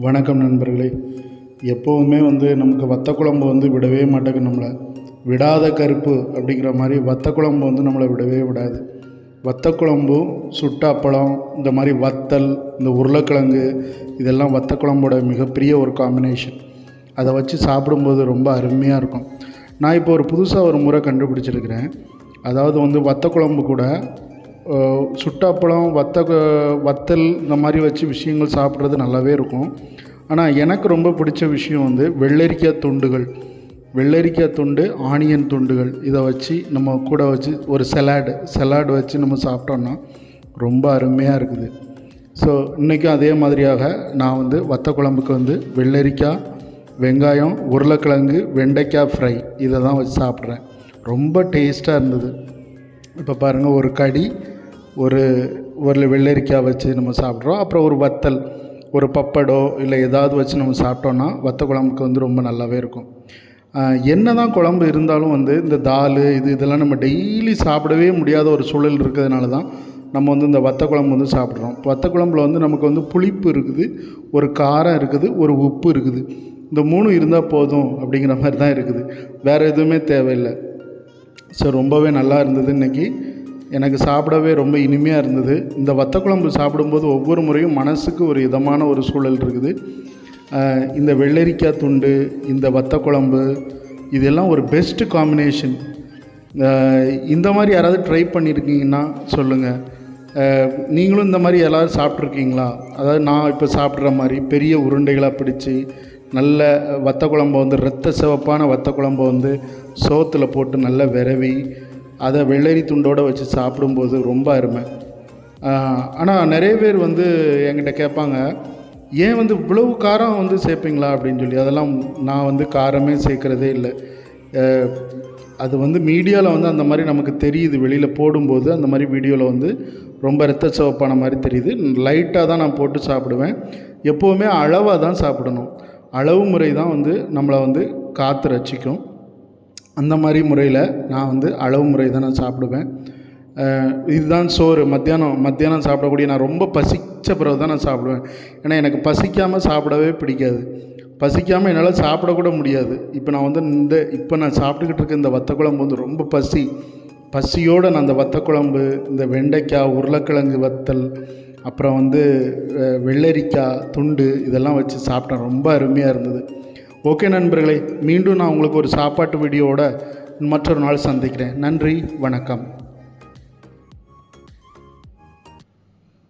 வணக்கம் நண்பர்களே. எப்போவுமே வந்து நமக்கு வத்த குழம்பு வந்து விடவே மாட்டேங்குது நம்மளை. விடாத கருப்பு அப்படிங்கிற மாதிரி வத்த குழம்பு வந்து நம்மளை விடவே விடாது. வத்த குழம்பு சுட்ட அப்பளம் இந்த மாதிரி வத்தல் இந்த உருளைக்கிழங்கு இதெல்லாம் வத்த குழம்போட மிகப்பெரிய ஒரு காம்பினேஷன் அதை வச்சு சாப்பிடும்போது ரொம்ப அருமையாக இருக்கும். நான் இப்போ ஒரு புதுசாக ஒரு முறை கண்டுபிடிச்சிருக்கிறேன். அதாவது வந்து வத்த குழம்பு கூட சுட்டாப்பழம் வத்த வத்தல் இந்த மாதிரி வச்சு விஷயங்கள் சாப்பிட்றது நல்லாவே இருக்கும். ஆனால் எனக்கு ரொம்ப பிடிச்ச விஷயம் வந்து வெள்ளரிக்காய் துண்டுகள். வெள்ளரிக்காய் துண்டு ஆனியன் துண்டுகள். இதை வச்சு நம்ம கூட வச்சு ஒரு சலாடு சலாடு வச்சு நம்ம சாப்பிட்டோன்னா ரொம்ப அருமையாக இருக்குது. ஸோ இன்றைக்கும் அதே மாதிரியாக நான் வந்து வத்த குழம்புக்கு வந்து வெள்ளரிக்காய் வெங்காயம் உருளைக்கிழங்கு வெண்டைக்காய் ஃப்ரை இதை தான் வச்சு சாப்பிட்றேன். ரொம்ப டேஸ்ட்டாக இருந்தது. இப்போ பாருங்கள் ஒரு கடி ஒரு ஒரு வெள்ளரிக்காய் வச்சு நம்ம சாப்பிட்றோம். அப்புறம் ஒரு வத்தல் ஒரு பப்படோ இல்லை ஏதாவது வச்சு நம்ம சாப்பிட்டோன்னா வத்த குழம்புக்கு வந்து ரொம்ப நல்லாவே இருக்கும். என்ன தான் குழம்பு இருந்தாலும் வந்து இந்த தால் இது இதெல்லாம் நம்ம டெய்லி சாப்பிடவே முடியாத ஒரு சூழல் இருக்கிறதுனால தான் நம்ம வந்து இந்த வத்த குழம்பு வந்து சாப்பிட்றோம். வத்த குழம்புல வந்து நமக்கு வந்து புளிப்பு இருக்குது ஒரு காரம் இருக்குது ஒரு உப்பு இருக்குது. இந்த மூணும் இருந்தால் போதும் அப்படிங்கிற மாதிரி தான் இருக்குது. வேறு எதுவுமே தேவையில்லை. ஸோ ரொம்பவே நல்லா இருந்தது இன்றைக்கி எனக்கு சாப்பிடவே ரொம்ப இனிமையாக இருந்தது. இந்த வத்த குழம்பு சாப்பிடும்போது ஒவ்வொரு முறையும் மனசுக்கு ஒரு இதமான ஒரு சூழல் இருக்குது. இந்த வெள்ளரிக்காய் துண்டு இந்த வத்த குழம்பு இதெல்லாம் ஒரு பெஸ்ட்டு காம்பினேஷன் இந்த மாதிரி யாராவது ட்ரை பண்ணியிருக்கீங்கன்னா சொல்லுங்கள் நீங்களும் இந்த மாதிரி எல்லோரும் சாப்பிட்ருக்கீங்களா அதாவது நான் இப்போ சாப்பிட்ற மாதிரி பெரிய உருண்டைகளாக பிடிச்சி நல்ல வத்த குழம்பு வந்து ரத்த சிவப்பான வத்த குழம்பு வந்து சோத்தில் போட்டு நல்லா விரவி அதை வெள்ளரி துண்டோடு வச்சு சாப்பிடும்போது ரொம்ப அருமை. ஆனால் நிறைய பேர் வந்து என்கிட்ட கேட்பாங்க ஏன் வந்து இவ்வளவு காரம் வந்து சேர்ப்பீங்களா? அப்படின்னு சொல்லி. அதெல்லாம் நான் வந்து காரமே சேர்க்குறதே இல்லை. அது வந்து மீடியாவில் வந்து அந்த மாதிரி நமக்கு தெரியுது. வெளியில் போடும்போது அந்த மாதிரி வீடியோவில் வந்து ரொம்ப ரத்த சிவப்பான மாதிரி தெரியுது. லைட்டாக தான் நான் போட்டு சாப்பிடுவேன். எப்போவுமே அளவாக தான் சாப்பிடணும். அளவு முறை தான் வந்து நம்மளை வந்து காத்து ரசிக்கும். அந்த மாதிரி முறையில் நான் வந்து அளவு முறை தான் நான் சாப்பிடுவேன். இதுதான் சோறு. மத்தியானம் மத்தியானம் சாப்பிடக்கூடிய நான் ரொம்ப பசிச்ச பிறகு தான் நான் சாப்பிடுவேன். ஏன்னா எனக்கு பசிக்காமல் சாப்பிடவே பிடிக்காது. பசிக்காமல் என்னால் சாப்பிடக்கூட முடியாது. இப்போ நான் வந்து இந்த இப்போ நான் சாப்பிட்டுக்கிட்டு இருக்க இந்த வத்த குழம்பு வந்து ரொம்ப பசி. பசியோடு நான் அந்த வத்த குழம்பு இந்த வெண்டைக்காய் உருளைக்கிழங்கு வத்தல் அப்புறம் வந்து வெள்ளரிக்காய் துண்டு இதெல்லாம் வச்சு சாப்பிட்டேன். ரொம்ப அருமையாக இருந்தது. ஓகே நண்பர்களே மீண்டும் நான் உங்களுக்கு ஒரு சாப்பாட்டு வீடியோவோட மற்றொரு நாள் சந்திக்கிறேன். நன்றி வணக்கம்.